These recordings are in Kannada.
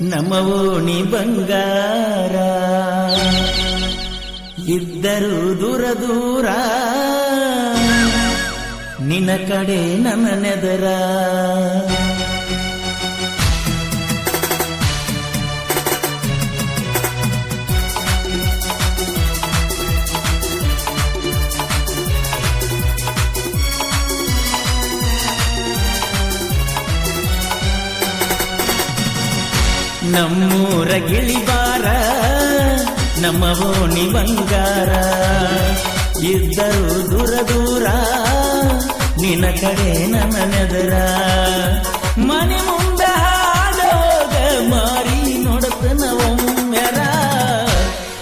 ನಮ್ಮ ಓಣಿ ಬಂಗಾರ ಇದ್ದರು ದೂರ ದೂರ. ನಿನ್ನ ಕಡೆ ನನ್ನ ನಮ್ಮೂರ ಗಿಳಿಬಾರ ನಮ್ಮ ಓಣಿ ಬಂಗಾರ ಇದ್ದರು ದೂರ ದೂರ, ನಿನ್ನ ಕಡೆ ನನ್ನ ನೆದರ. ಮನೆ ಮುಂದೆ ಹಾಡೋಗ ಮಾರಿ ನೋಡತನ ಒಮ್ಮೆರ.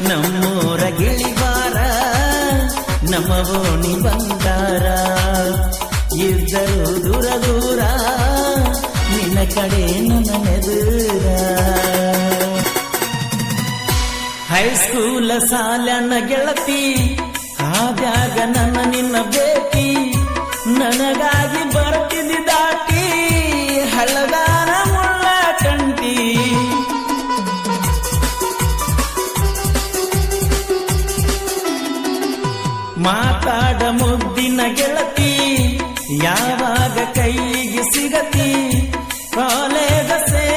ನಮ್ಮೂರ ಗಿಳಿಬಾರ ನಮ್ಮ ಓಣಿ ಬಂಗಾರ ಇದ್ದರು ದೂರ ದೂರ, ನಿನ್ನ ಕಡೆ ನನ್ನ ಹೈಸ್ಕೂಲ ಸಾಲನ ಗೆಳತಿ ಆದಾಗ ನನ್ನ ನಿನ್ನ ಬೇಕಿ ನನಗಾಗಿ ಬರ್ತಿದ್ದಿ ದಾಟಿ ಹಳದಾನ ಮುಳ್ಳ ಕಂಟಿ ಮಾತಾಡ ಮುದ್ದಿನ ಗೆಳತಿ, ಯಾವಾಗ ಕೈಗೆ ಸಿಗತಿ? ಕಾಲೇಜ ಸೇರಿದ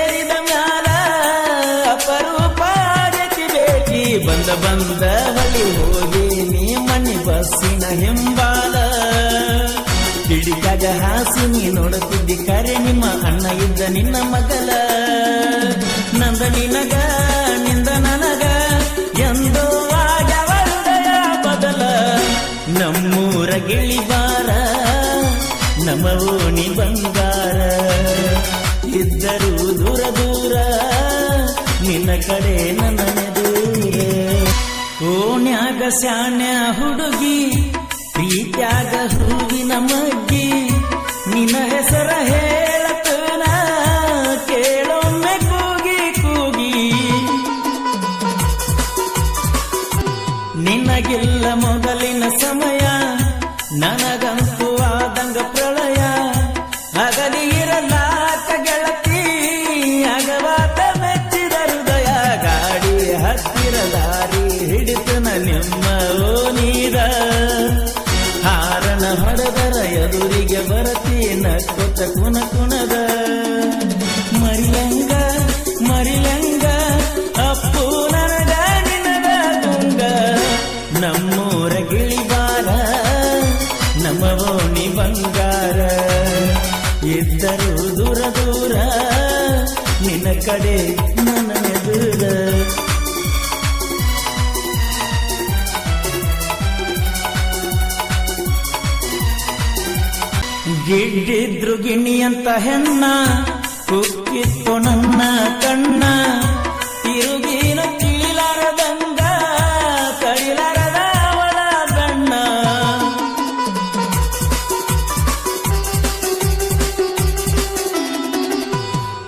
ಬಂದ ಬಂದ ಬಳಿ ಹೋಗಿ ನೀ ಮನಿ ಬಸ್ಸಿನ ಹಿಂಬಾಲ. ಹಾಸಿ ನೀ ನೋಡುತ್ತಿದ್ದಿ ಕರೆ ನಿಮ್ಮ ಅಣ್ಣ ಇದ್ದ ನಿನ್ನ ಮಗಲ ನಂದ ನಿನಗ, ನಿಂದ ನನಗ ಎಂದು ಬದಲ. ನಮ್ಮೂರ ಗಿಳಿಬಾರ ನಮ್ಮ ಓಣಿ ಬಂಗಾರ. ಇದ್ದರೂ ದೂರ ದೂರ ನಿನ್ನ ಕಡೆ ನನ್ನ ಓಣ್ಯಾಗ ಸ್ಯಾಣ್ಯ ಹುಡುಗಿ ನಿಮ್ಮ ಓನೀರ ಹಾರನ ಹೊಡೆದರ ಎದುರಿಗೆ ಬರತಿ ನಕ್ಕೊತ ಕುಣ ಕುಣದ. ಮರಿಲಂಗ ಮರಿಲಂಗ, ಅಪ್ಪು ನಿನಗ ತುಂಗ. ನಮ್ಮೂರ ಗಿಳಿಬಾರ ನಮ್ಮ ಓಣಿ ಬಂಗಾರ. ಇದ್ದರೂ ದೂರ ದೂರ ನಿನ್ನ ಕಡೆ ಗಿಡ್ಡಿದ್ರು ಗಿಣಿಯಂತ ಅಂತ ಹೆಣ್ಣ ಕುಕ್ಕಿತ್ತು ನನ್ನ ಕಣ್ಣ. ತಿರುಗಿನ ತಿಳಿಲಾರದಂಗ, ಕಡಿಲಾರದ ಅವಳ ಕಣ್ಣ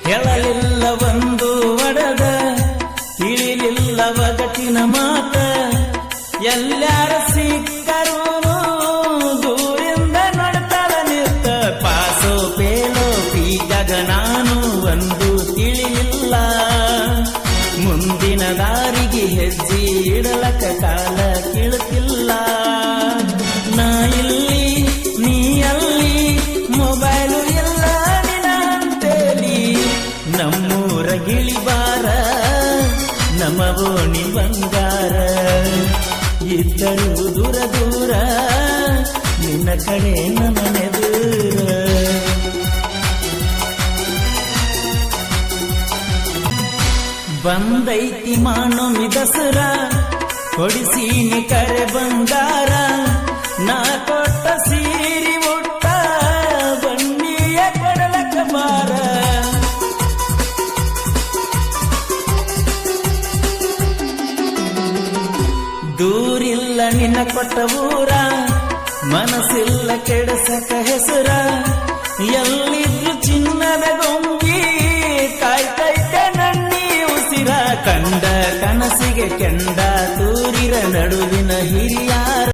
ಹೇಳಲಿಲ್ಲ ಒಂದು ಒಡದ, ತಿಳಿಲಿಲ್ಲ ಒಗಟಿನ ಮಾತ. ಎಲ್ಲಾರ ಸಿಕ್ಕರೂ ದಾರಿಗೆ ಹೆಜ್ಜೆ ಇಡಲಕ ಕಾಲ ಕೇಳುತ್ತಿಲ್ಲ. ನಾ ಇಲ್ಲಿ, ನೀ ಅಲ್ಲಿ, ಮೊಬೈಲು ಎಲ್ಲ ನಿನಂತೇಲಿ ನಮ್ಮೂರ ಗಿಳಿಬಾರ ನಮ್ಮ ಓಣಿ ಬಂಗಾರ ಇದ್ದರೂ ದೂರ ದೂರ, ನಿನ್ನ ಕಡೆ ನಮನೆ ನೆದೂರ. ಬಂದೈತಿ ಮಾನೋಮಿ ದಸರ, ಕೊಡಿಸೀನಿ ಕರೆ ಬಂಗಾರ, ನಾ ಕೊಟ್ಟ ಸೀರಿ ಉಟ್ಟ ಬನ್ನಿಯ ಕೊಡಲಕ ಬಾರ ದೂರಿಲ್ಲ ನಿನ್ನ ಕೊಟ್ಟ ಊರ, ಮನಸ್ಸಿಲ್ಲ ಕೆಡಸಕ ಹೆಸರ ಎಲ್ಲಿದ್ರು ಕಂಡ ಕನಸಿಗೆ ಕೆಂಡ ತೂರಿರ ನಡುವಿನ ಹಿರಿಯ